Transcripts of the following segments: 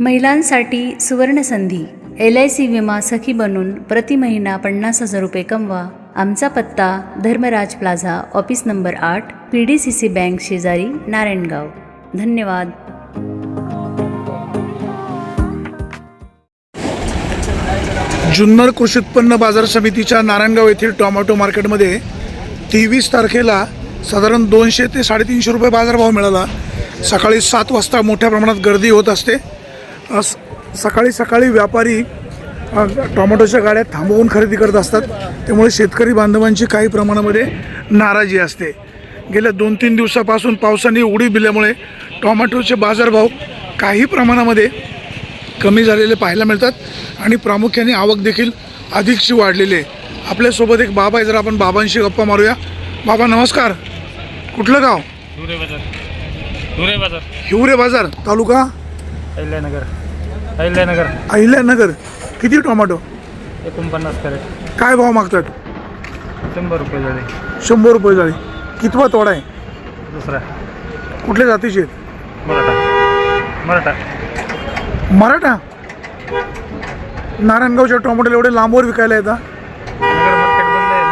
महिलांसाठी सुवर्णसंधी. L I C विमा सखी बनून प्रति महिना पन्नास हजार रुपये कमवा. आमचा पत्ता धर्मराज प्लाझा ऑफिस नंबर आठ P D C C bank शेजारी नारायणगाव. धन्यवाद. जुन्नर कृषी उत्पन्न बाजार समितीच्या नारायणगाव येथील टोमॅटो मार्केटमध्ये तेवीस तारखेला साधारण दोनशे ते साडेतीनशे रुपये बाजारभाव मिळाला. सकाळी सात वाजता मोठ्या प्रमाणात गर्दी होत असते. स- सकाळी सकाळी व्यापारी टोमॅटोच्या गाड्या थांबवून खरेदी करत असतात. त्यामुळे शेतकरी बांधवांची काही प्रमाणामध्ये नाराजी असते. गेल्या दोन तीन दिवसापासून पावसाने उडी दिल्यामुळे टोमॅटोचे बाजारभाव काही प्रमाणामध्ये कमी झालेले पाहायला मिळतात आणि प्रामुख्याने आवक देखील अधिकची वाढलेली आहे. आपल्यासोबत एक बाबा आहे जर आपण बाबांशी गप्पा मारूया. बाबा नमस्कार. कुठलं गाव? धुरे बाजार. हिवरे बाजार तालुका? अहिल्यानगर. अहिल्यानगर. अहिल्यानगर. किती टोमॅटो? एकोणपन्नास कॅरेट. काय भाव मागतात? शंभर रुपये झाले शंभर रुपये झाले कितवा तोडा आहे? दुसरा. कुठल्या जातीचे आहेत? मराठा. मराठा. मराठा? नारायणगावच्या टोमॅटोला एवढे लांबवर विकायला येतात नगर मार्केट बंद आहे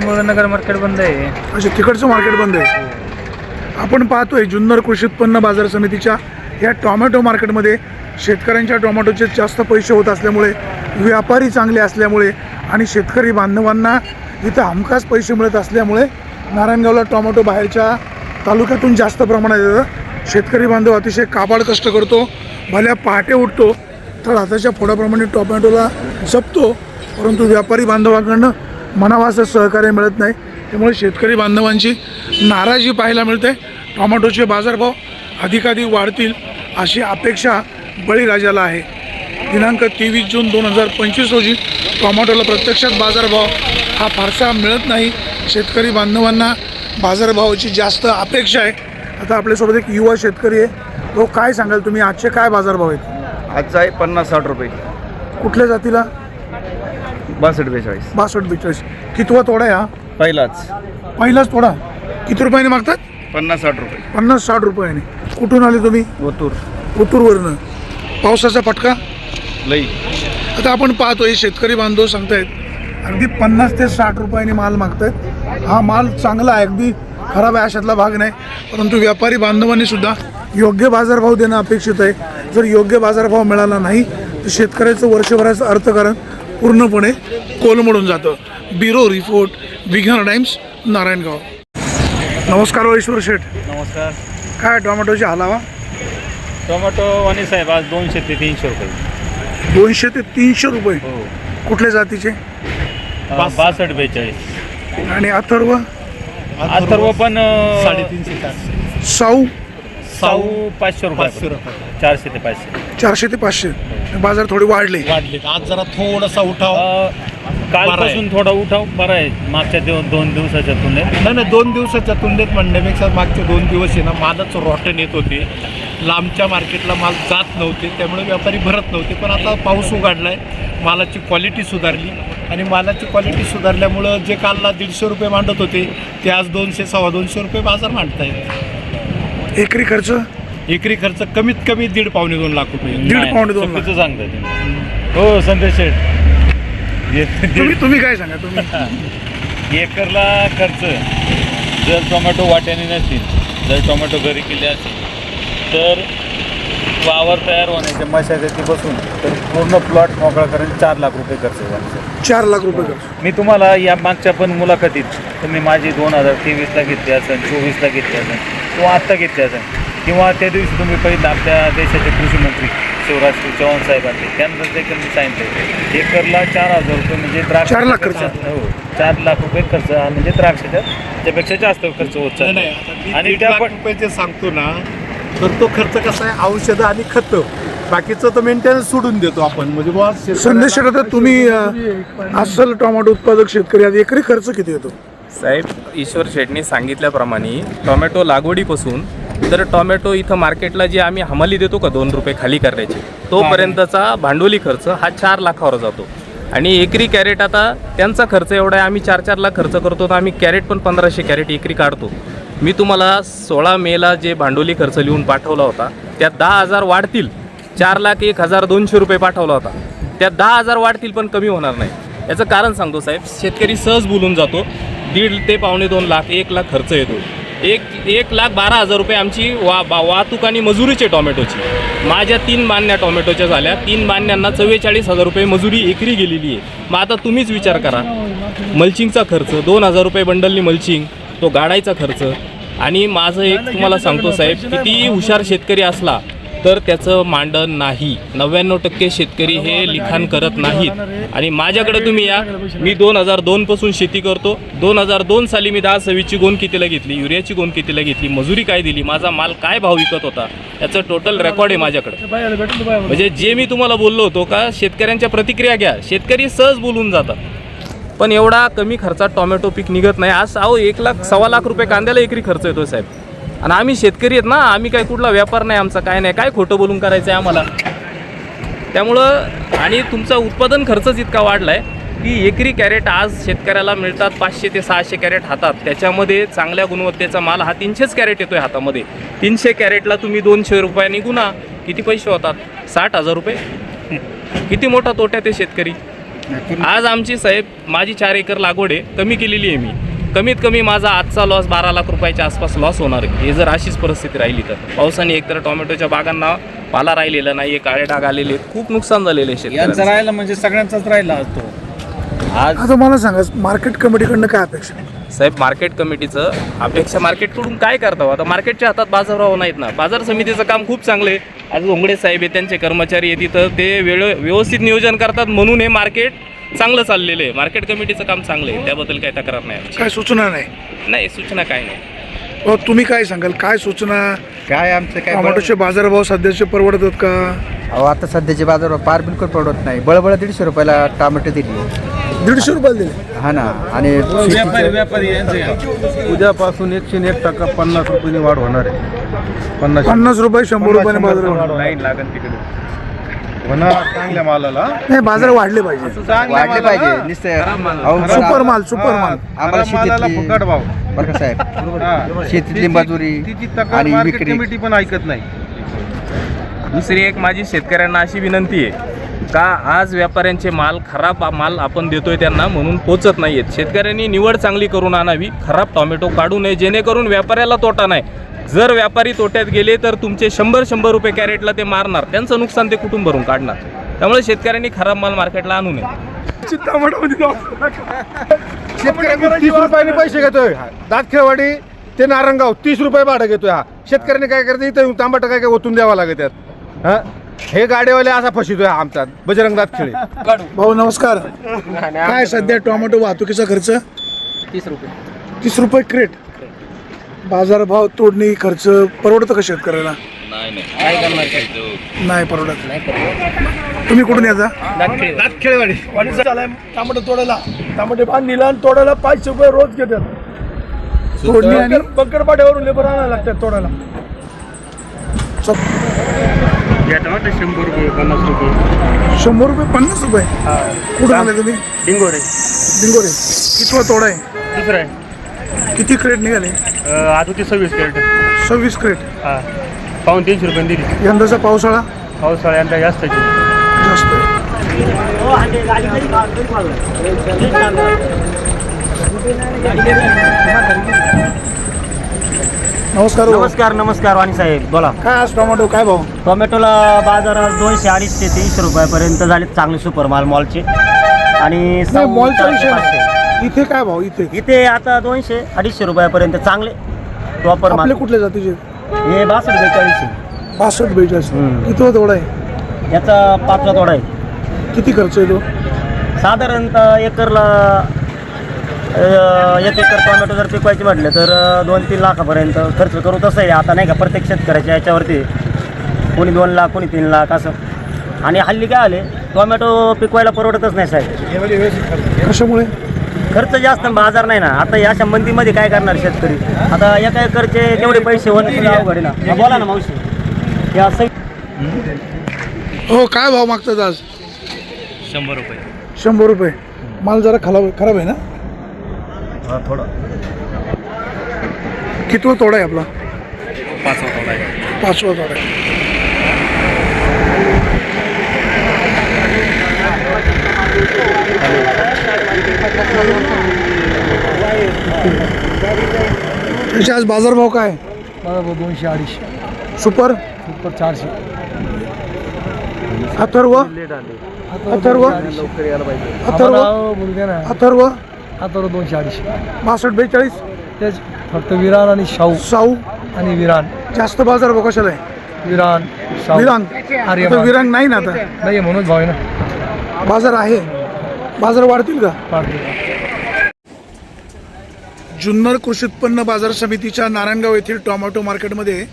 नगर नगर मार्केट बंद आहे. असे तिकडचं मार्केट बंद आहे. आपण पाहतोय जुन्नर कृषी उत्पन्न बाजार समितीच्या या टोमॅटो मार्केटमध्ये शेतकऱ्यांच्या टोमॅटोचे जास्त पैसे होत असल्यामुळे व्यापारी चांगले असल्यामुळे आणि शेतकरी बांधवांना इथं हमखास पैसे मिळत असल्यामुळे नारायणगावला टोमॅटो बाहेरच्या तालुक्यातून जास्त प्रमाणात येतं. शेतकरी बांधव अतिशय काबाड कष्ट करतो भल्या पहाटे उठतो तर हाताच्या फोडाप्रमाणे टोमॅटोला जपतो परंतु व्यापारी बांधवांकडनं मनावाचं असं सहकार्य मिळत नाही. त्यामुळे शेतकरी बांधवांची नाराजी पाहायला मिळते. टोमॅटोचे बाजारभाव अधिकाधिक वाढतील अशी अपेक्षा बळीराजाला आहे. दिनांक तेवीस जून दोन हजार पंचवीस रोजी टोमॅटोला प्रत्यक्षात बाजारभाव हा फारसा मिळत नाही. शेतकरी बांधवांना बाजारभावाची जास्त अपेक्षा आहे. आता आपल्यासोबत एक युवा शेतकरी आहे. तो काय सांगाल तुम्ही? आजचे काय बाजारभाव आहेत? आजचा आहे पन्नास साठ रुपये. कुठल्या जातीला? बासष्ट बेचाळीस. बासष्ट बेचाळीस. कितवा तोडा आहे हा? पहिलाच. पहिलाच तोडा. किती रुपयाने मागतात? पन्नास साठ रुपये. पन्नास साठ रुपयाने कुठून आले तुम्ही? ओतूर. उतूरवरनं पावसाचा फटका? लई. आता आपण पाहतो हे शेतकरी बांधव सांगतायत अगदी पन्नास ते साठ रुपयाने माल मागतायत. हा माल चांगला आहे अगदी खराब आहे अशातला भाग नाही. परंतु व्यापारी बांधवांनी सुद्धा योग्य बाजारभाव देणं अपेक्षित आहे. जर योग्य बाजारभाव मिळाला नाही तर शेतकऱ्याचं वर्षभराचं अर्थकारण पूर्णपणे कोलमडून जातं. Bureau report Vighna Times Narayangaon. नमस्कार ईश्वर शेठ. नमस्कार. काय टोमॅटोची हलावा टोमॅटो वाणी साहेब आज दोनशे ते तीनशे रुपये. दोनशे ते तीनशे रुपये. हो. कुठल्या जातीचे? बासष्ट बेचाळीस. आणि अथर्व? अथर्व पण साडेतीनशे चारशे. साऊ? साऊ पाचशे पाचशे रुपये रुपये. चारशे ते पाचशे. चारशे ते पाचशे. बाजार थोडे वाढले. वाढले. आज जरा थोडासा उठाव. अ, कालपासून थोडा उठाव बरा आहे. मागच्या दिव- दोन दिवसाच्या तुलनेत. नाही नाही दोन दिवसाच्या तुलनेत म्हणण्यापेक्षा मागचे दोन दिवस आहे ना मालच रॉटन येत होते. लांबच्या मार्केटला माल जात नव्हते त्यामुळे व्यापारी भरत नव्हते. पण आता पाऊस उघडलाय मालाची क्वालिटी सुधारली. आणि मालाची क्वालिटी सुधारल्यामुळं जे कालला दीडशे रुपये मांडत होते ते आज दोनशे सव्वा दोनशे रुपये बाजार मांडतायत. एकरी खर्च? एकरी खर्च कमीत कमी दीड पावणे दोन लाख रुपये. दीड पाऊंड दोन लाख. चुकीचं सांगताय तुम्ही. हो संदेश शेठ. तुम्ही तुम्ही काय सांगा तुम्ही? एकरला खर्च जर टोमॅटो वाट्याने नसतील जर टोमॅटो घरी केले असतील तर वावर तयार होण्याच्या मशागतीपासून तर पूर्ण प्लॉट मोकळा करायला चार लाख रुपये खर्च आमचा. चार लाख रुपये खर्च. मी तुम्हाला या मागच्या पण मुलाखतीत तुम्ही माझी दोन हजार तेवीसला घेतली असेल चोवीसला घेतली असेल किंवा आत्ता घेतली असेल किंवा त्या दिवशी तुम्ही पहिलं आपल्या देशाचे कृषी मंत्री शिवराज सिंग चौहान साहेब आले त्यानंतर देखील मी सांगितलं एकरला चार हजार रुपये म्हणजे द्राक्ष चार लाख खर्च. हो चार लाख रुपये खर्च म्हणजे द्राक्षाच्या त्यापेक्षा जास्त खर्च होत नाही, चालला. आणि त्या रुपये जे सांगतो ना तर तो खर्च कसा आहे? औषधं आणि खतं. बाकीचं तर मेंटेनन्स सोडून देतो आपण. म्हणजे संदेश तुम्ही अस्सल टोमॅटो उत्पादक शेतकरी आहात. एकरी खर्च किती येतो? साहेब ईश्वर शेटनी सांगितल्याप्रमाणे टोमॅटो लागवडीपासून तर टोमॅटो इथं मार्केटला जे आम्ही हमाली देतो का दोन रुपये खाली करण्याचे तोपर्यंतचा भांडवली खर्च हा चार लाखावर जातो. आणि एकरी कॅरेट आता त्यांचा खर्च एवढा आहे आम्ही चार चार लाख खर्च करतो तर आम्ही कॅरेट पण पंधराशे कॅरेट एकरी काढतो. मी तुम्हाला सोळा मेला जे भांडवली खर्च लिहून पाठवला होता त्यात दहा हजार वाढतील. चार लाख एक हजार दोनशे रुपये पाठवला होता. त्यात दहा हजार वाढतील पण कमी होणार नाही. याचं कारण सांगतो साहेब शेतकरी सहज बोलून जातो दीड ते पावणे दोन लाख एक लाख खर्च येतो. एक एक लाख बारा हजार रुपये आमची वा बा वाहतूक आणि मजुरीचे टॉमॅटोची. माझ्या तीन बांधण्या टोमॅटोच्या झाल्या. तीन बांधण्यांना चव्वेचाळीस हजार रुपये मजुरी एकरी गेलेली आहे. मग आता तुम्हीच विचार करा. मल्चिंगचा खर्च दोन हजार रुपये बंडलनी मल्चिंग तो गाडायचा खर्च. आणि माझं एक तुम्हाला सांगतो साहेब किती हुशार शेतकरी असला तर त्याचं मांडण नाही. नव्याण्णव टक्के शेतकरी हे लिखाण करत नाहीत. आणि माझ्याकडे तुम्ही या. मी दोन हजार दोनपासून शेती करतो. दोन हजार दोन साली मी दहा सव्वीसची गोण कितीला घेतली युरियाची गोण कितीला घेतली मजुरी काय दिली माझा माल काय भाव विकत होता याचं टोटल रेकॉर्ड आहे माझ्याकडे. म्हणजे जे मी तुम्हाला बोललो होतो का शेतकऱ्यांच्या प्रतिक्रिया घ्या. शेतकरी सहज बोलून जातात. पण एवढा कमी खर्चात टोमॅटो पीक निघत नाही. आज अहो एक लाख सव्वा लाख रुपये कांद्याला एकरी खर्च येतो साहेब. आणि आम्ही शेतकरी आहेत ना आम्ही काय कुठला व्यापार नाही आमचा काय नाही काय खोटं बोलून करायचं आहे आम्हाला? त्यामुळं आणि तुमचा उत्पादन खर्चच इतका वाढला आहे की एकरी कॅरेट आज शेतकऱ्याला मिळतात पाचशे ते सहाशे कॅरेट हातात. त्याच्यामध्ये चांगल्या गुणवत्तेचा माल हा तीनशेच कॅरेट येतो आहे हातामध्ये. तीनशे कॅरेटला तुम्ही दोनशे रुपयांनी गुणा किती पैसे होतात? साठ हजार रुपये? किती मोठा तोट्यात आहे शेतकरी? आज आमची साहेब माझी चार एकर लागवड आहे कमी केलेली आहे मी. कमीत कमी माझा आजचा लॉस बारा लाख रुपयाच्या आसपास लॉस होणार आहे. हे जर अशीच परिस्थिती राहिली तर. पावसाने एकतर टोमॅटोच्या बागांना पाला राहिलेला नाही काळे डाग आलेले. खूप नुकसान झालेले यांचा. राहिला म्हणजे सगळ्यांचाच राहिला तो आज आता मला सांगा मार्केट कमिटीकडनं काय अपेक्षा? साहेब मार्केट कमिटीचं अपेक्षा मार्केटकडून काय करता आता मार्केटच्या हातात बाजारभाव नाहीत ना. बाजार समितीचं काम खूप चांगलं आहे. आज घोंगडे साहेब आहे त्यांचे कर्मचारी आहेत तिथं ते वेळ व्यवस्थित नियोजन करतात म्हणून हे मार्केट चांगलं चाललेलं आहे. मार्केट कमिटीचं काम चांगलं आहे. त्याबद्दल काही तक्रार नाही आमची. काय सूचना नाही? नाही सूचना काय नाही. अहो, तुम्ही काय सांगाल? काय सूचना? काय आमचं काय टोमॅटोचे बाजारभाव सध्याचे परवडतात का? अहो आता सध्याचे बाजार पार बिलकुल परवडत नाही. बळबळ दीडशे रुपयाला टोमॅटो दिली दीडशे रुपयाला दिले? हा ना. आणि व्यापारी व्यापारी यांचे उद्यापासून एकशे एक टक्का पन्नास रुपयांनी वाढ होणार आहे. पन्नास पन्नास रुपये शंभर रुपयाने बाजार वाढ. लाईन लागेल तिकडे. चांगल्या मालाला. नाही बाजार वाढले पाहिजे. वाढले पाहिजे सुपर माल. सुपर माल. आम्हाला खराब मालाला शेतीतली फुकट भाव. बरं का साहेब? हा. शेतीतली मजुरी तिची तक्रार आणि मार्केट विक्री. कमिटी पण ऐकत नाही. दुसरी एक माझी शेतकऱ्यांना अशी विनंती आहे का आज व्यापाऱ्यांचे माल खराब माल आपण देतोय त्यांना म्हणून पोचत नाही आहेत शेतकऱ्यांनी निवड चांगली करून आणावी खराब टोमॅटो काढू नये जेणेकरून व्यापाऱ्याला तोटा नाही. जर व्यापारी तोट्यात गेले तर तुमचे शंभर शंभर रुपये कॅरेटला ते मारणार. त्यांचं नुकसान ते कुठून भरून काढणार. त्यामुळे शेतकऱ्यांनी खराब माल मार्केटला आणू नये. शेतकऱ्यांनी तीस रुपयाने पैसे घेतोय. दातखेवाडी ते नारंगाव तीस रुपये भाडं घेतोय. हा शेतकऱ्याने काय करते इथं येऊन तांबट काय काय ओतून द्यावा लागत यात हा हे गाडीवाले असा फसितोय हा आमचा बजरंग दातखेळे. भाऊ नमस्कार. काय सध्या टोमॅटो वाहतुकीचा खर्च? तीस रुपये. तीस रुपये क्रेट. बाजारभाव तोडणी खर्च परवडतं का शेतकऱ्याला? नाही नाही. काय करणार नाही परवडत. तुम्ही कुठून याचा खेळवाडी टमाटे तोडायला. टमाटे बांध निला तोडायला पाचशे रुपये रोज घेतात. तोडणी आणि? बंकरपाट्यावरून लेबर आणायला लागतात तोडायला. शंभर रुपये पन्नास रुपये. कुठून आले तुम्ही? डिंगोरे. डिंगोरे. कितवा तोडा आहे? दुसरं आहे. किती क्रेट निघाले अं, आज होती सव्वीस कॅरेट सव्वीस क्रेट हां पाऊन तीनशे रुपये दिली यंदाचा पावसाळा पावसाळ्यांदा जास्त. जास्त आहे. नमस्कार भाऊ. नमस्कार नमस्कार वाणी साहेब बोला काय आज टोमॅटो काय भाऊ टोमॅटोला बाजार दोनशे अडीचशे ते तीनशे रुपयापर्यंत झाले चांगले सुपर माल मॉलचे आणि नाही मॉलचा विषय. नाही. इथे काय भाऊ इथे. इथे आता दोनशे अडीचशे रुपयापर्यंत चांगले प्रॉपर माल. आपले कुठले जातीचे? हे बासष्ट बेचाळीसशे बासष्ट बेचाळीस. हम्म. कितवा तोडा आहे याचा पाचवा तोडा आहे. किती खर्च येतो? साधारणतः एकरला अं, एक एकर टोमॅटो जर पिकवायचे म्हटलं तर अं, दोन तीन लाखापर्यंत खर्च करू. तसं आहे आता नाही का प्रत्येक शेतकऱ्याच्या याच्यावरती कोणी दोन लाख कोणी तीन लाख असं. आणि हल्ली काय आले? टोमॅटो पिकवायला परवडतच नाही साहेब. कशामुळे? खर्च जास्त बाजार नाही ना. आता या संबंधीमध्ये काय करणार शेतकरी? आता एका एकरचे तेवढे पैसे सुद्धा अवघड आहे ना. बोला ना मावशी. या सग हो काय भाव मागतात आज? शंभर रुपये. शंभर रुपये. माल जरा खराब खराब आहे ना? थोडं. कितवा तोडा आहे आपला? पाचवा तोडा आहे. पाचवा तोडा आहे. त्याचे आज बाजारभाव काय? दोनशे अडीचशे. सुपर? सुपर चारशे. अथर्व? अथर्व अथर्व? मुलगा ना. अथर्व? आता दोनशे अडीचशे. बासष्ट बेचाळीस? तेच फक्त विरान आणि शाहू. साऊ आणि विरान. जास्त बाजारभाव कशाला आहे? विरान शाहू. विरांग आर्यमान. आता विरांग नाही ना आता. नाही म्हणून भाव आहे ना. बाजार आहे. बाजार वाढतील का? जुन्नर कृषी उत्पन्न बाजार समितीच्या नारायणगाव येथील टोमॅटो मार्केटमध्ये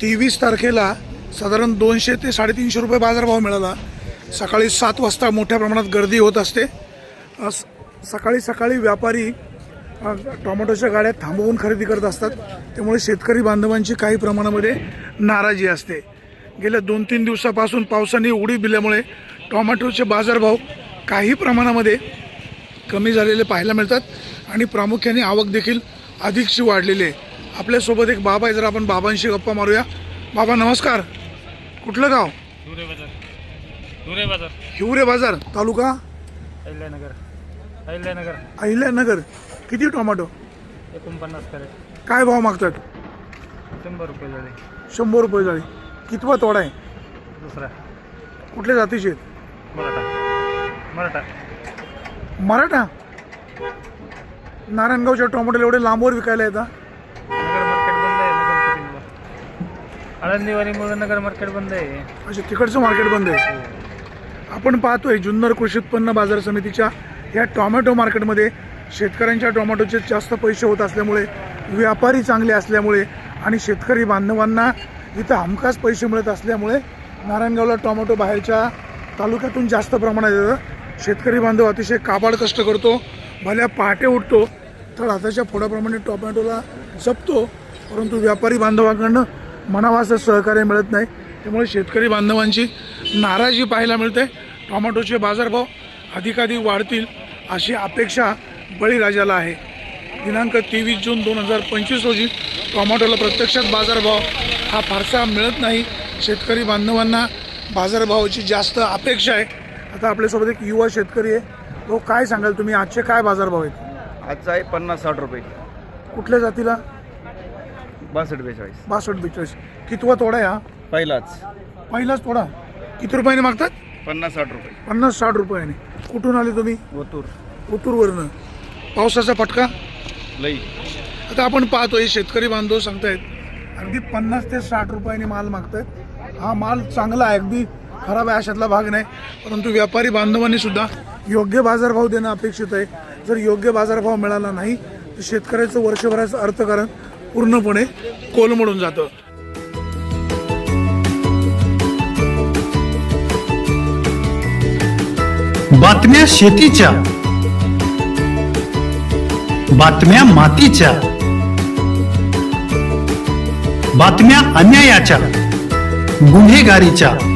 तेवीस तारखेला साधारण दोनशे ते साडेतीनशे रुपये बाजारभाव मिळाला. सकाळी सात वाजता मोठ्या प्रमाणात गर्दी होत असते. सकाळी सकाळी व्यापारी टोमॅटोच्या गाड्या थांबवून खरेदी करत असतात. त्यामुळे शेतकरी बांधवांची काही प्रमाणामध्ये नाराजी असते. गेल्या दोन तीन दिवसापासून पावसाने उडी दिल्यामुळे टोमॅटोचे बाजारभाव काही प्रमाणामध्ये कमी झालेले पाहायला मिळतात आणि प्रामुख्याने आवक देखील अधिकची वाढलेली आहे. आपल्यासोबत एक बाबा आहे जर आपण बाबांशी गप्पा मारूया. बाबा नमस्कार. कुठलं गाव? हिवरे बाजार तालुका? अहिल्यानगर. अहिल्यानगर. अहिल्यानगर. किती टोमॅटो? एकोणपन्नास काय भाव मागतात? शंभर रुपये झाले. शंभर रुपये जाळी कितवा तोडा आहे? दुसरा. कुठल्या जातीचे आहेत? मराठा. मराठा? नारायणगावच्या टोमॅटोला एवढे लांबवर विकायला येतात नगर मार्केट बंद आहे नगर मार्केट बंद आहे. अच्छा तिकडचं मार्केट बंद आहे. आपण पाहतोय जुन्नर कृषी उत्पन्न बाजार समितीच्या या टोमॅटो मार्केटमध्ये शेतकऱ्यांच्या टोमॅटोचे जास्त पैसे होत असल्यामुळे व्यापारी चांगले असल्यामुळे आणि शेतकरी बांधवांना इथं हमखास पैसे मिळत असल्यामुळे नारायणगावला टोमॅटो बाहेरच्या तालुक्यातून जास्त प्रमाणात येतं. शेतकरी बांधव अतिशय काबाड कष्ट करतो भल्या पहाटे उठतो तर हाताच्या फोडाप्रमाणे टोमॅटोला जपतो परंतु व्यापारी बांधवांकडनं म्हणावं असं सहकार्य मिळत नाही. त्यामुळे शेतकरी बांधवांची नाराजी पाहायला मिळते. टोमॅटोचे बाजारभाव अधिकाधिक वाढतील अशी अपेक्षा बळीराजाला आहे. दिनांक तेवीस जून दोन हजार पंचवीस रोजी टोमॅटोला प्रत्यक्षात बाजारभाव हा फारसा मिळत नाही. शेतकरी बांधवांना बाजारभावाची जास्त अपेक्षा आहे. आता आपल्यासोबत एक युवा शेतकरी आहे. तो काय सांगाल तुम्ही? आजचे काय बाजारभाव आहेत? आजचा आहे पन्नास साठ रुपये. कुठल्या जातीला? बासष्ट बेचाळीस. बासष्ट बेचाळीस. कितवा तोडा आहे हा? पहिलाच. पहिलाच तोडा. किती रुपयाने मागतात? पन्नास साठ रुपये. पन्नास साठ रुपयाने. कुठून आले तुम्ही? ओतूर. ओतूरवरनं. पावसाचा फटका? लई. आता आपण पाहतोय शेतकरी बांधव सांगतायत अगदी पन्नास ते साठ रुपयाने माल मागतायत. हा माल चांगला आहे अगदी खराब आहे अशातला भाग नाही. परंतु व्यापारी बांधवांनी सुद्धा योग्य बाजारभाव देणं अपेक्षित आहे. जर योग्य बाजारभाव मिळाला नाही तर शेतकऱ्याचं वर्षभराचं अर्थकारण पूर्णपणे कोलमडून जातं. बातम्या शेतीच्या. बातम्या मातीच्या. बातम्या अन्यायाच्या. गुन्हेगारीच्या.